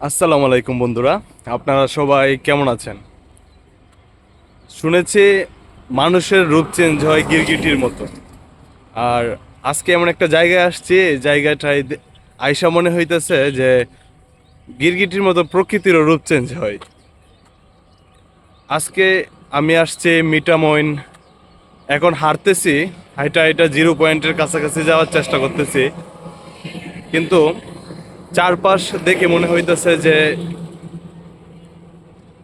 আসসালামু আলাইকুম বন্ধুরা, আপনারা সবাই কেমন আছেন? শুনেছি মানুষের রূপ চেঞ্জ হয় গিরগিটির মতো। আর আজকে এমন একটা জায়গায় আসছি দে- আইসা মনে হইতেছে যে গিরগিটির মতো প্রকৃতিরও রূপ চেঞ্জ হয়। আজকে আমি আসছি মিটামইন এখন হারতেছি হাইটা হাইটা জিরো পয়েন্টের কাছাকাছি যাওয়ার চেষ্টা করতেছি। কিন্তু চারপাশ দেখে মনে হইতেছে যে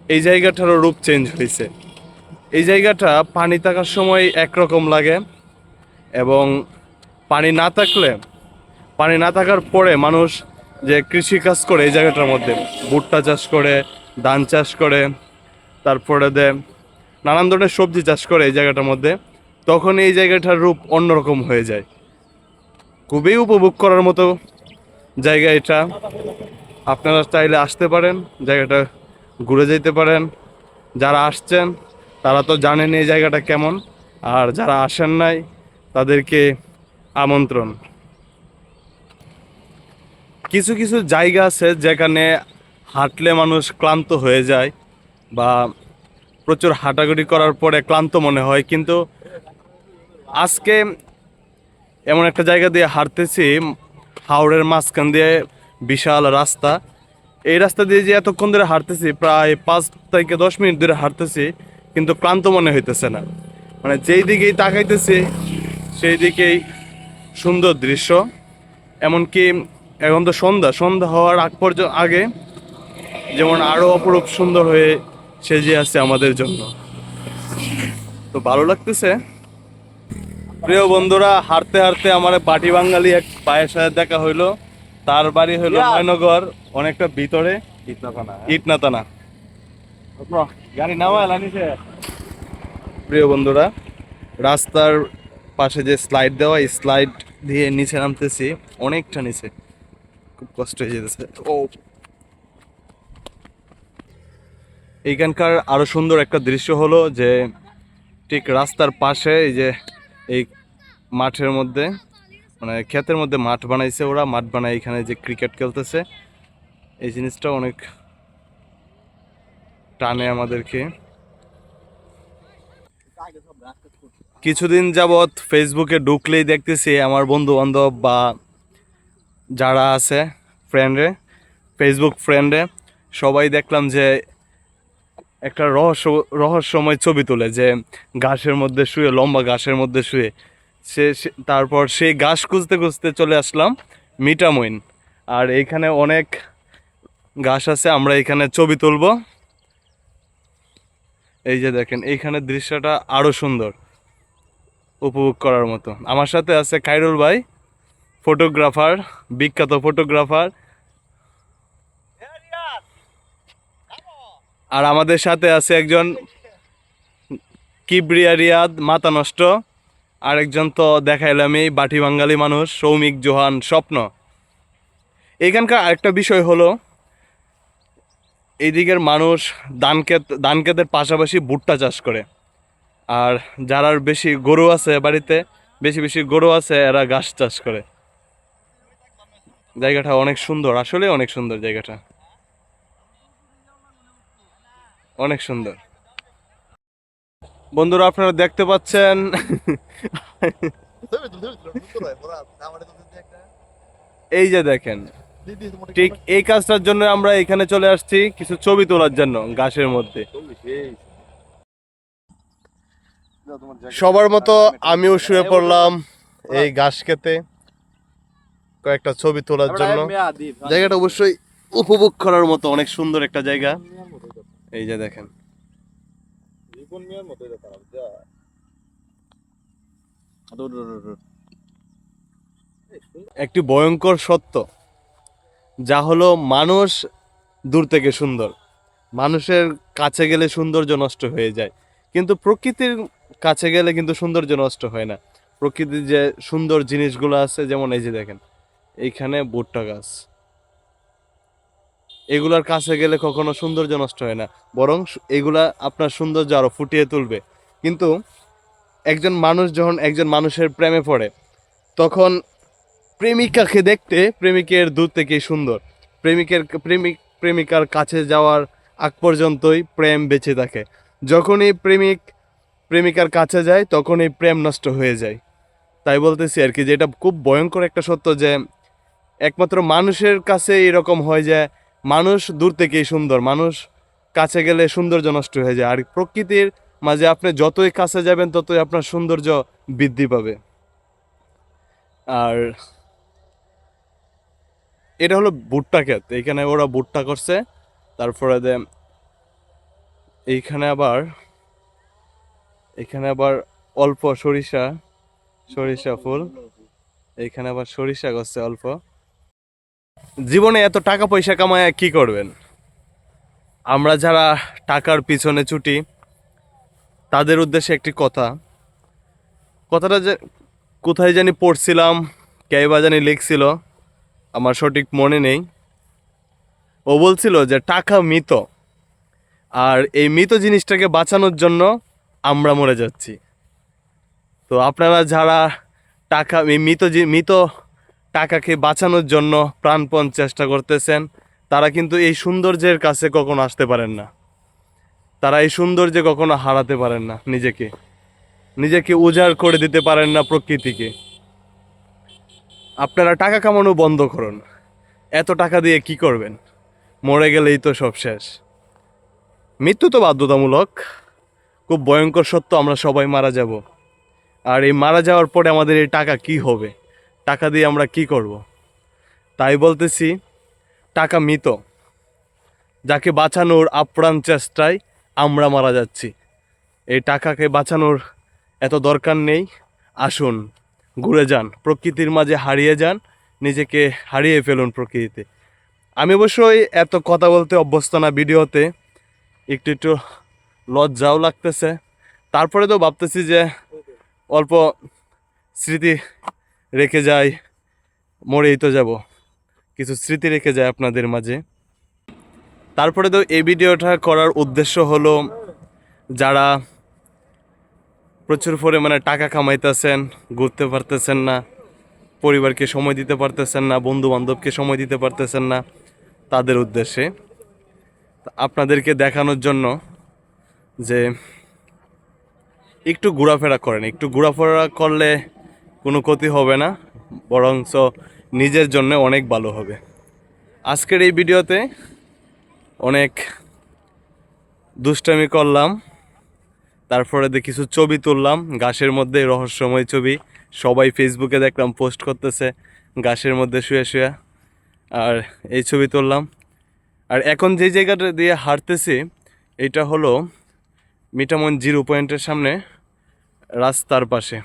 এই জায়গাটারও রূপ চেঞ্জ হয়েছে এই জায়গাটা পানি থাকার সময় একরকম লাগে এবং পানি না থাকলে, পানি না থাকার পরে মানুষ যে কৃষি কাজ করে এই জায়গাটার মধ্যে, ভুট্টা চাষ করে, ধান চাষ করে, তারপরে দে নানান ধরনের সবজি চাষ করে এই জায়গাটার মধ্যে, তখন এই জায়গাটার রূপ অন্যরকম হয়ে যায়। খুবই উপভোগ করার মতো জায়গা এটা। আপনারা চাইলে আসতে পারেন, জায়গাটা ঘুরে যেতে পারেন। যারা আসছেন, তারা তো জানেন এই জায়গাটা কেমন। আর যারা আসেন নাই, তাদেরকে আমন্ত্রণ। কিছু কিছু জায়গা আছে যেখানে হাঁটলে মানুষ ক্লান্ত হয়ে যায় বা প্রচুর হাঁটাগুটি করার পরে ক্লান্ত মনে হয়। কিন্তু আজকে এমন একটা জায়গা দিয়ে হাঁটতেছি হাওড়ের মাঝখান দিয়ে বিশাল রাস্তা। এই রাস্তা দিয়ে যে এতক্ষণ ধরে হাঁটতেছি, প্রায় পাঁচ থেকে দশ মিনিট ধরে হাঁটতেছি, কিন্তু ক্লান্ত মনে হইতেছে না। মানে যেই দিকেই তাকাইতেছি, সেই দিকেই সুন্দর দৃশ্য। এমনকি এখন তো সন্ধ্যা সন্ধ্যা হওয়ার আগ পর্যন্ত আগে যেমন আরও অপরূপ সুন্দর হয়ে সেজে আছে আমাদের জন্য। তো ভালো লাগতেছে। প্রিয় বন্ধুরা হাঁটতে হাঁটতে আমার বাটি বাঙালি এক ভাইয়ের সাথে দেখা হইল। তার বাড়ি হইল ময়নগর অনেকটা ভিতরে। ইটনাতানা গাড়ি নামায় নিচে প্রিয় বন্ধুরা রাস্তার পাশে যে স্লাইড দেওয়া এই স্লাইড দিয়ে নিচে নামতেছি অনেকটা নিচে। খুব কষ্ট হয়ে যেতেছে। ও। এইখানকার আরও সুন্দর একটা দৃশ্য হলো যে ঠিক রাস্তার পাশে এই যে এই মাঠের মধ্যে মানে ক্ষেতের মধ্যে মাঠ বানাইছে ওরা। মাঠ বানায় এখানে যে ক্রিকেট খেলতেছে। এই জিনিসটা অনেক টানে আমাদেরকে। কিছুদিন যাবৎ ফেসবুকে ঢুকলেই দেখতেছি আমার বন্ধু বান্ধব বা যারা আছে ফ্রেন্ডে ফেসবুক ফ্রেন্ডে সবাই দেখলাম যে একটা রহস্য, রহস্যময় ছবি তোলে যে ঘাসের মধ্যে শুয়ে, লম্বা ঘাসের মধ্যে শুয়ে। সে তারপর সেই ঘাস খুঁজতে খুঁজতে চলে আসলাম মিটামইন। আর এইখানে অনেক ঘাস আছে, আমরা এখানে ছবি তুলব। এই যে দেখেন, এইখানে দৃশ্যটা আরও সুন্দর উপভোগ করার মতো। আমার সাথে আছে খাইরুল ভাই, ফটোগ্রাফার, বিখ্যাত ফটোগ্রাফার। আর আমাদের সাথে আছে একজন কিবরিয়া রিয়াদ মাতা নষ্ট। আরেকজন তো দেখাইলামই বাটি বাঙালি মানুষ, সৌমিক, জোহান, স্বপ্ন। এখানকার আরেকটা বিষয় হলো, এইদিকের মানুষ ধান ক্ষেতের পাশাপাশি ভুট্টা চাষ করে। আর যারা বেশি গরু আছে বাড়িতে, বেশি বেশি গরু আছে, এরা ঘাস চাষ করে। জায়গাটা অনেক সুন্দর আসলে অনেক সুন্দর জায়গাটা। অনেক সুন্দর। বন্ধুরা আপনারা দেখতে পাচ্ছেন। এই যে দেখেন ঠিক এই কাজটার জন্য আমরা এখানে চলে আসছি কিছু ছবি তোলার জন্য গাছের মধ্যে। সবার মতো আমিও শুয়ে পড়লাম এই ঘাস খেতে কয়েকটা ছবি তোলার জন্য। জায়গাটা অবশ্যই উপভোগ করার মতো অনেক সুন্দর একটা জায়গা। এই যে দেখেন। একটি ভয়ঙ্কর সত্য যা হলো মানুষ দূর থেকে সুন্দর। মানুষের কাছে গেলে সৌন্দর্য নষ্ট হয়ে যায় কিন্তু প্রকৃতির কাছে গেলে কিন্তু সৌন্দর্য নষ্ট হয় না। প্রকৃতির যে সুন্দর জিনিসগুলো আছে যেমন এই যে দেখেন এইখানে ভুট্টা গাছ। এগুলার কাছে গেলে কখনো সৌন্দর্য নষ্ট হয় না। বরং এগুলা আপনার সৌন্দর্য আরও ফুটিয়ে তুলবে। কিন্তু একজন মানুষ যখন একজন মানুষের প্রেমে পড়ে, তখন প্রেমিকাকে দেখতে প্রেমিকের দূর থেকেই সুন্দর। প্রেমিকের, প্রেমিক, প্রেমিকার কাছে যাওয়ার আগ পর্যন্তই প্রেম বেঁচে থাকে। যখনই প্রেমিক, প্রেমিকার কাছে যায়, তখনই প্রেম নষ্ট হয়ে যায়। তাই বলতেছি আর কি যে এটা খুব ভয়ঙ্কর একটা সত্য যে, একমাত্র মানুষের কাছে এরকম হয় যে মানুষ দূর থেকেই সুন্দর, মানুষ কাছে গেলে সৌন্দর্য নষ্ট হয়ে যায়। আর প্রকৃতির মাঝে আপনি যতই কাছে যাবেন, ততই আপনার সৌন্দর্য বৃদ্ধি পাবে। আর এটা হলো ভুট্টা ক্ষেত। এইখানে ওরা ভুট্টা করছে। তারপরে দে এইখানে আবার, এখানে আবার অল্প সরিষা সরিষা ফুল। এইখানে আবার সরিষা করছে অল্প। জীবনে এত টাকা পয়সা কামায় কি করবেন? আমরা যারা টাকার পিছনে ছুটি, তাদের উদ্দেশ্যে একটি কথা। কথাটা যে, কোথায় জানি পড়ছিলাম, কে বা জানি লিখছিল, আমার সঠিক মনে নেই। ও বলছিল যে, টাকা মৃত। আর এই মৃত জিনিসটাকে বাঁচানোর জন্য আমরা মরে যাচ্ছি। তো আপনারা যারা টাকা মৃত মৃত টাকাকে বাঁচানোর জন্য প্রাণপণ চেষ্টা করতেছেন। তারা কিন্তু এই সৌন্দর্যের কাছে কখনো আসতে পারেন না। তারা এই সৌন্দর্যে কখনো হারাতে পারেন না নিজেকে। নিজেকে উজাড় করে দিতে পারেন না প্রকৃতিকে। আপনারা টাকা কামানো বন্ধ করুন। এত টাকা দিয়ে কি করবেন? মরে গেলেই তো সব শেষ। মৃত্যু তো বাধ্যতামূলক। খুব ভয়ঙ্কর সত্য, আমরা সবাই মারা যাব। আর এই মারা যাওয়ার পরে আমাদের এই টাকা কি হবে? টাকা দিয়ে আমরা কি করব? তাই বলতেছি, টাকা মৃত। যাকে বাঁচানোর আপ্রাণ চেষ্টায় আমরা মারা যাচ্ছি। এই টাকাকে বাঁচানোর এত দরকার নেই। আসুন, ঘুরে যান, প্রকৃতির মাঝে হারিয়ে যান, নিজেকে হারিয়ে ফেলুন প্রকৃতিতে। আমি অবশ্যই এত কথা বলতে অভ্যস্ত না ভিডিওতে। একটু একটু লজ্জাও লাগতেছে। তারপরে তো ভাবতেছি যে অল্প স্মৃতি রেখে যাই, মরেই তো যাব। কিছু স্মৃতি রেখে যায় আপনাদের মাঝে। তারপরে তো এই ভিডিওটা করার উদ্দেশ্য হলো, যারা প্রচুর পরিমাণে টাকা কামাইতেছেন, ঘুরতে পারতেছেন না, পরিবারকে সময় দিতে পারতেছেন না বন্ধু বান্ধবকে সময় দিতে পারতেছেন না, তাদের উদ্দেশ্যে আপনাদেরকে দেখানোর জন্য যে একটু ঘোরাফেরা করেন। একটু ঘোরাফেরা করলে কোনো ক্ষতি হবে না বরঞ্চ নিজের জন্য অনেক ভালো হবে। আজকের এই ভিডিওতে অনেক দুষ্টামি করলাম, তারপরে কিছু ছবি তুললাম, গাছের মধ্যে রহস্যময় ছবি সবাই ফেসবুকে দেখলাম পোস্ট করতেছে, গাছের মধ্যে শুয়ে শুয়ে, আর এই ছবি তুললাম। আর এখন যে জায়গাটা দিয়ে হাঁটতেছি, এটা হলো মিটামন জিরো পয়েন্টের সামনে রাস্তার পাশে।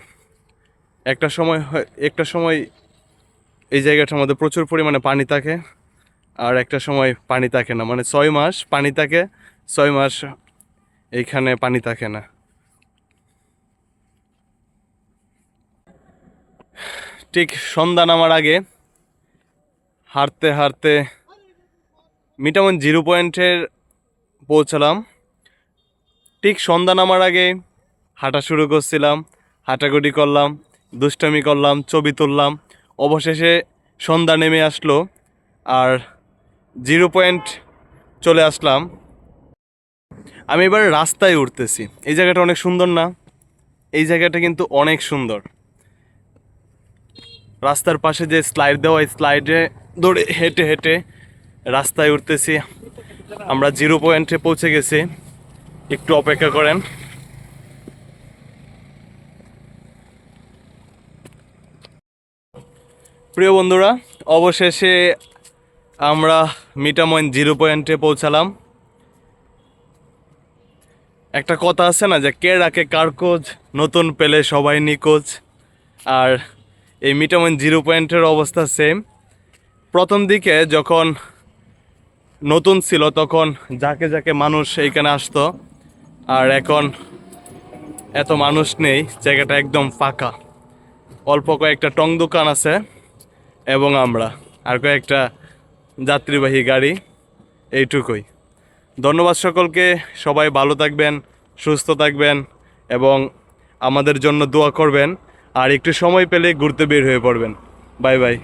একটা সময় একটা সময় এই জায়গাটার মধ্যে প্রচুর পরিমাণে পানি থাকে আর একটা সময় পানি থাকে না। মানে ছয় মাস পানি থাকে, ছয় মাস এইখানে পানি থাকে না। ঠিক সন্ধ্যা নামার আগে হাঁটতে হাঁটতে মিটামন জিরো পয়েন্টের পৌঁছালাম। ঠিক সন্ধ্যা নামার আগে হাঁটা শুরু করছিলাম, হাঁটাগুটি করলাম। দুষ্টামি করলাম, ছবি তুললাম। অবশেষে সন্ধ্যা নেমে আসলো আর জিরো পয়েন্ট চলে আসলাম। আমি এবার রাস্তায় উঠতেছি। এই জায়গাটা অনেক সুন্দর না? এই জায়গাটা কিন্তু অনেক সুন্দর। রাস্তার পাশে যে স্লাইড দেওয়া স্লাইডে দৌড়ে হেঁটে হেঁটে রাস্তায় উঠতেছি। আমরা জিরো পয়েন্টে পৌঁছে গেছি। একটু অপেক্ষা করেন। প্রিয় বন্ধুরা, অবশেষে আমরা মিটামইন জিরো পয়েন্টে পৌঁছালাম। একটা কথা আছে না যে, কে রাখে কার কোচ নতুন পেলে সবাই নিখোঁজ। আর এই মিটামইন জিরো পয়েন্টের অবস্থা সেম প্রথম দিকে যখন নতুন ছিল, তখন যাকে যাকে মানুষ এইখানে আসতো। আর এখন এত মানুষ নেই, জায়গাটা একদম ফাঁকা। অল্প কয়েকটা টং দোকান আছে। এবং আমরা আর কয়েকটা যাত্রীবাহী গাড়ি এইটুকুই। ধন্যবাদ সকলকে, সবাই ভালো থাকবেন, সুস্থ থাকবেন এবং আমাদের জন্য দোয়া করবেন। আর একটু সময় পেলে ঘুরতে বের হয়ে পড়বেন। Bye bye.